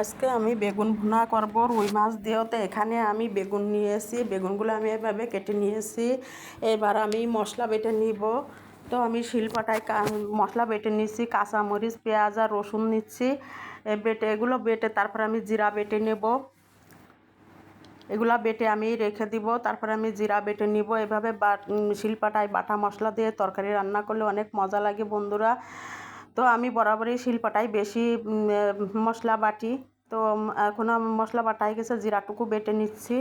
আজকে আমি বেগুন ভুনা করব, রুই মাছ দিয়েও তো এখানে আমি বেগুন নিয়েছি বেগুনগুলো আমি এভাবে কেটে নিয়েছি এবার আমি মশলা বেটে নিব। তো আমি শিলপাটায় মশলা বেটে নিচ্ছি কাঁচামরিচ, পেঁয়াজ আর রসুন নিচ্ছি। বেটে, এগুলো বেটে তারপর আমি জিরা বেটে নেব। এগুলা বেটে আমি রেখে দিব, তারপরে আমি জিরা বেটে নিব। এভাবে বাট শিলপাটায় বাটা মশলা দিয়ে তরকারি রান্না করলে অনেক মজা লাগে বন্ধুরা। তো আমি বরাবরই শিলপাটাই বেশি মশলা বাটি। তো এখন মশলা বাটাই গেছে, জিরাটুকু বেটে নিচ্ছি।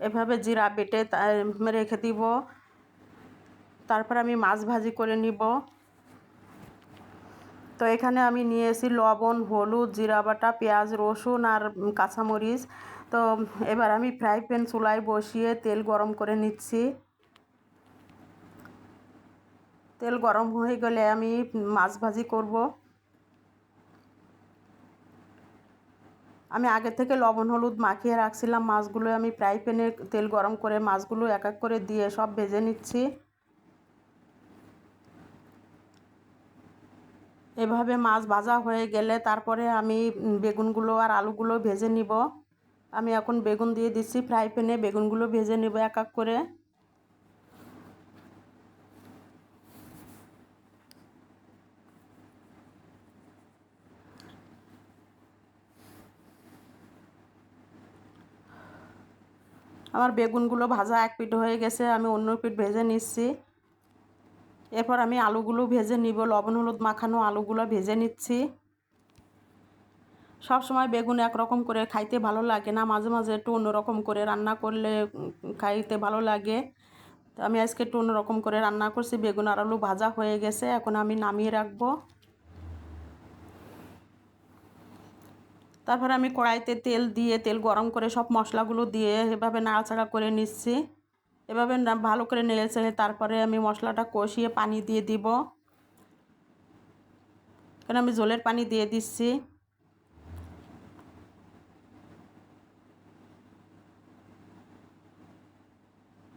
এভাবে জিরা বেটে রেখে দিব। তারপর আমি মাছ ভাজি করে নিব। তো এখানে আমি নিয়েছি লবণ, হলুদ, জিরা বাটা, পেঁয়াজ, রসুন আর কাঁচামরিচ। তো এবার আমি ফ্রাই প্যান চুলায় বসিয়ে তেল গরম করে নিচ্ছি। তেল গরম হয়ে গেলে আমি মাছ ভাজি করব। আমি আগে থেকে লবণ, হলুদ মাখিয়ে রাখছিলাম মাছগুলো। আমি ফ্রাই প্যানে তেল গরম করে মাছগুলো এক এক করে দিয়ে সব ভেজে নিচ্ছি। এভাবে মাছ ভাজা হয়ে গেলে তারপরে আমি বেগুনগুলো আর আলুগুলো ভেজে নিব। আমি এখন বেগুন দিয়ে দিচ্ছি, ফ্রাই প্যানে বেগুনগুলো ভেজে নেব এক এক করে। আমার বেগুনগুলো ভাজা এক পিঠ হয়ে গেছে, আমি অন্য পিঠ ভেজে নিচ্ছি। এরপর আমি আলুগুলো ভেজে নিব, লবণ, হলুদ মাখানো আলুগুলো ভেজে নিচ্ছি। সব সময় বেগুন একরকম করে খাইতে ভালো লাগে না, মাঝে মাঝে একটু অন্যরকম করে রান্না করলে খাইতে ভালো লাগে। তো আমি আজকে একটু অন্যরকম করে রান্না করছি, বেগুন আর আলু ভাজা হয়ে গেছে, এখন আমি নামিয়ে রাখব। তারপর আমি কড়াইতে তেল দিয়ে, তেল গরম করে সব মশলাগুলো দিয়ে এভাবে নাড়াচাড়া করে নিচ্ছি। এভাবে ভালো করে নেড়েছে তারপরে আমি মশলাটা কষিয়ে পানি দিয়ে দিব। কেন আমি জলের পানি দিয়ে দিচ্ছি।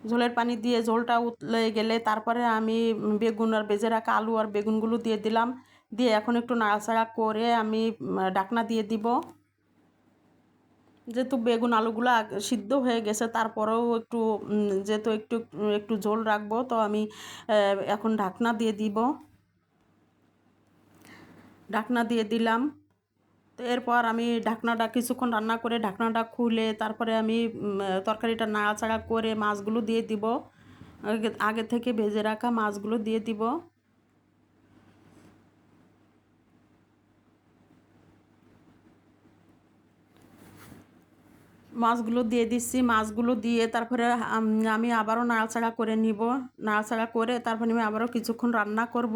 ঝোলের পানি দিয়ে ঝোলটা উতলে গেলে তারপরে আমি বেগুন আর বেজে রাখা আলু আর বেগুনগুলো দিয়ে দিলাম। দিয়ে এখন একটু নাড়াচাড়া করে আমি ডাকনা দিয়ে দিব। যেহেতু বেগুন আলুগুলো সিদ্ধ হয়ে গেছে, তারপরেও একটু যেহেতু একটু একটু ঝোল রাখব, তো আমি এখন ঢাকনা দিয়ে দিব। ঢাকনা দিয়ে দিলাম। তো এরপর আমি ঢাকনাটা কিছুক্ষণ রান্না করে ঢাকনাটা খুলে, তারপরে আমি তরকারিটা নাড়াচাড়া করে মাছগুলো দিয়ে দিব। আগে থেকে ভেজে রাখা মাছগুলো দিয়ে দিব। মাছগুলো দিয়ে দিচ্ছি, মাছগুলো দিয়ে তারপরে আমি আবারও নাড়াচাড়া করে নিব। নাড়াচাড়া করে তারপরে আমি আবারও কিছুক্ষণ রান্না করব।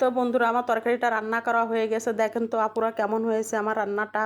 তো বন্ধুরা, আমার তরকারিটা রান্না করা হয়ে গেছে। দেখেন তো আপুরা কেমন হয়েছে আমার রান্নাটা।